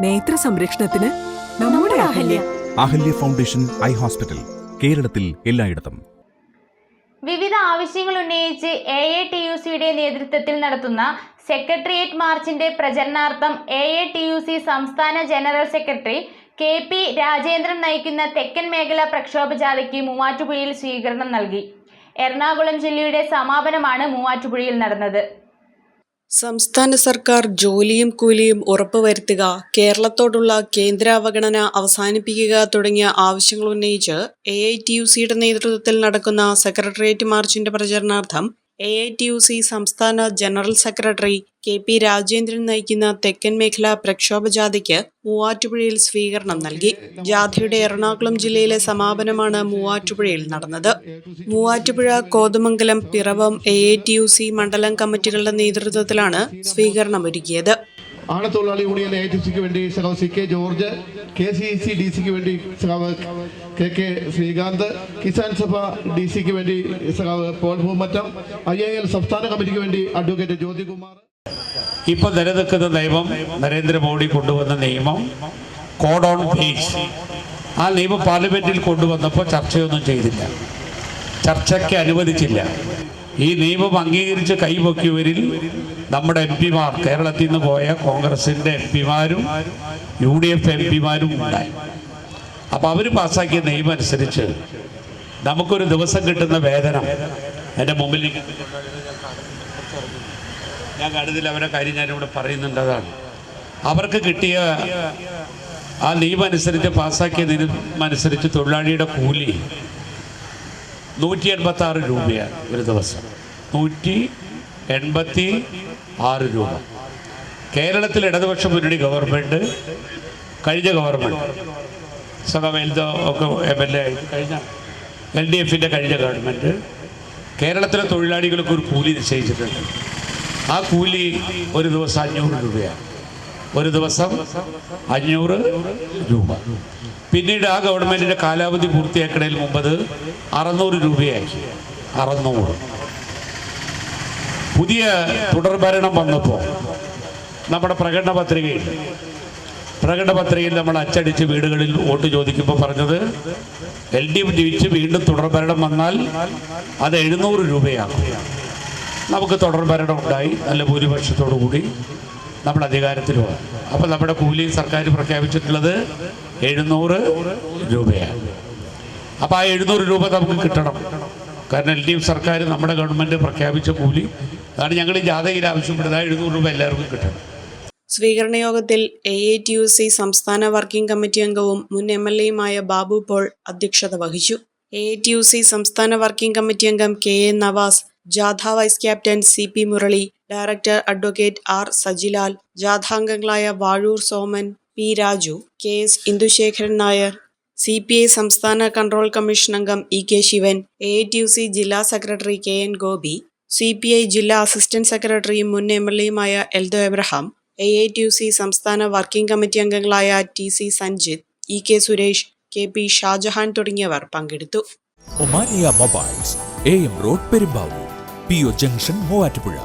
നേത്ര സംരക്ഷണത്തിന് നമ്മുടെ Ahalya. Ahalya. Foundation eye hospital കേരളത്തിൽ എല്ലായിടത്തും. വിവിധ ആവശ്യങ്ങൾ ഉന്നയിച്ച് എ എ ടി യു സിയുടെ നേതൃത്വത്തിൽ നടത്തുന്ന സെക്രട്ടേറിയറ്റ് മാർച്ചിന്റെ പ്രചരണാർത്ഥം A A T U C സംസ്ഥാന general secretary K P Rajendran നയിക്കുന്ന തെക്കൻ മേഖല പ്രക്ഷോഭ ജാഥയ്ക്ക് മൂവാറ്റുപുഴയിൽ സ്വീകരണം നൽകി. എറണാകുളം ജില്ലയുടെ സമാപനമാണ് മൂവാറ്റുപുഴയിൽ നടന്നത്. സംസ്ഥാന സർക്കാർ ജോലിയും കൂലിയും ഉറപ്പുവരുത്തുക കേരളത്തോടുള്ള കേന്ദ്ര അവഗണന അവസാനിപ്പിക്കുക തുടങ്ങിയ ആവശ്യങ്ങൾ ഉന്നയിച്ച് എ ഐ ടി യു സിയുടെ നേതൃത്വത്തിൽ നടക്കുന്ന സെക്രട്ടേറിയറ്റ് മാർച്ചിന്റെ പ്രചരണാർത്ഥം A I T U C സംസ്ഥാന general secretary K P Rajendran നയിക്കുന്ന തെക്കൻ മേഖല പ്രക്ഷോഭ ജാഥയ്ക്ക് മൂവാറ്റുപുഴയിൽ സ്വീകരണം നൽകി. ജാഥയുടെ എറണാകുളം ജില്ലയിലെ സമാപനമാണ് മൂവാറ്റുപുഴയിൽ നടന്നത്. Muvattupuzha Kothamangalam Piravam A I T U C മണ്ഡലം കമ്മിറ്റികളുടെ നേതൃത്വത്തിലാണ് സ്വീകരണം ഒരുക്കിയത് ആണത്തൊഴിലാളി യൂണിയൻ എ ടി സിക്ക് വേണ്ടി സഖാവ് C K George K C C D സിക്ക് വേണ്ടി സഖാവ് K K Srikanth Kisan Sabha D സിക്ക് വേണ്ടി സഖാവ് Paul Bhoomattam I A L സംസ്ഥാന കമ്മിറ്റിക്ക് വേണ്ടി അഡ്വക്കേറ്റ് ജ്യോതികുമാർ. ഇപ്പൊ നിലനിൽക്കുന്ന നിയമം നരേന്ദ്രമോദി കൊണ്ടുവന്ന നിയമം കോഡ് ഓൺ ഫീസ് ആ നിയമം പാർലമെന്റിൽ കൊണ്ടുവന്നപ്പോൾ ചർച്ചയൊന്നും ചെയ്തില്ല. ചർച്ചയ്ക്ക് അനുവദിച്ചില്ല. ഈ നിയമം അംഗീകരിച്ച് കൈപൊക്കിയവരിൽ നമ്മുടെ എം പിമാർ കേരളത്തിൽ നിന്ന് പോയ കോൺഗ്രസിന്റെ എം പിമാരും യു ഡി എഫ് എം പിമാരും ഉണ്ടായി. അപ്പോൾ അവർ പാസ്സാക്കിയ നിയമം അനുസരിച്ച് നമുക്കൊരു ദിവസം കിട്ടുന്ന വേതനം എന്റെ മുമ്പിൽ ഞാൻ കരുതില്ല അവരെ കാര്യം ഞാനിവിടെ പറയുന്നുണ്ട് അതാണ്. അവർക്ക് കിട്ടിയ ആ നിയമം അനുസരിച്ച് പാസ്സാക്കിയ നിയമം അനുസരിച്ച് തൊഴിലാളിയുടെ കൂലി നൂറ്റി എൺപത്തി ആറ് രൂപയാണ് ഒരു ദിവസം. നൂറ്റി എൺപത്തി ആറ് രൂപ. കേരളത്തിൽ ഇടതുപക്ഷ മുന്നണി ഗവൺമെന്റ് കഴിഞ്ഞ ഗവൺമെന്റ് സഹമെൽദോ ഒക്കെ എം എൽ എ കഴിഞ്ഞ എൽ ഡി എഫിന്റെ കഴിഞ്ഞ ഗവൺമെന്റ് കേരളത്തിലെ തൊഴിലാളികൾക്ക് ഒരു കൂലി നിശ്ചയിച്ചിട്ടുണ്ട്. ആ കൂലി ഒരു ദിവസം അഞ്ഞൂറ് രൂപയാണ്. ഒരു ദിവസം അഞ്ഞൂറ് രൂപ. പിന്നീട് ആ ഗവൺമെന്റിന്റെ കാലാവധി പൂർത്തിയാക്കണതിന് മുമ്പത് അറുന്നൂറ് രൂപയാക്കി അറുന്നൂറ്. പുതിയ തുടർഭരണം വന്നപ്പോൾ നമ്മുടെ പ്രകടന പത്രികയിൽ പ്രകടന പത്രികയിൽ നമ്മൾ അച്ചടിച്ച് വീടുകളിൽ വോട്ട് ചോദിക്കുമ്പോൾ പറഞ്ഞത് എൽ ഡി എഫ് ജയിച്ച് വീണ്ടും തുടർഭരണം വന്നാൽ അത് എഴുന്നൂറ് രൂപയാകും നമുക്ക് തുടർഭരണം ഉണ്ടായി നല്ല ഭൂരിപക്ഷത്തോടു കൂടി നമ്മൾ പോകാം. അപ്പോൾ നമ്മുടെ കൂലി സർക്കാർ പ്രഖ്യാപിച്ചിട്ടുള്ളത് എഴുന്നൂറ് രൂപയാണ്. അപ്പോൾ ആ എഴുന്നൂറ് രൂപ നമുക്ക് കിട്ടണം. കാരണം എൽ ഡി എഫ് സർക്കാർ നമ്മുടെ ഗവൺമെന്റ് പ്രഖ്യാപിച്ച കൂലി അതാണ് ഞങ്ങൾ ജാഥയിൽ ആവശ്യപ്പെടുന്നത്. ആ എഴുന്നൂറ് രൂപ എല്ലാവർക്കും കിട്ടണം. സ്വീകരണ യോഗത്തിൽ A I T U C സംസ്ഥാന വർക്കിംഗ് കമ്മിറ്റി അംഗവും മുൻ എം എൽ എയുമായ ബാബു പോൾ അധ്യക്ഷത വഹിച്ചു. A I T U C സംസ്ഥാന വർക്കിംഗ് കമ്മിറ്റി അംഗം കെ എ നവാസ് ജാഥ vice captain C P Murali director advocate R Sajilal ജാഥാംഗങ്ങളായ Vazhoor Soman P Raju K S Indusekharan Nair C P I സംസ്ഥാന control commission അംഗം E K Sivan A T U C ജില്ലാ secretary K N Gopi C P I ജില്ലാ assistant സെക്രട്ടറിയും മുൻ M L എയുമായ Eldo Abraham A I T U C സംസ്ഥാന working committee അംഗങ്ങളായ T C Sanjith E K Suresh K P Shajahan തുടങ്ങിയവർ പങ്കെടുത്തു. Omania mobiles A M road Perumbavoor P O junction Muvattupuzha.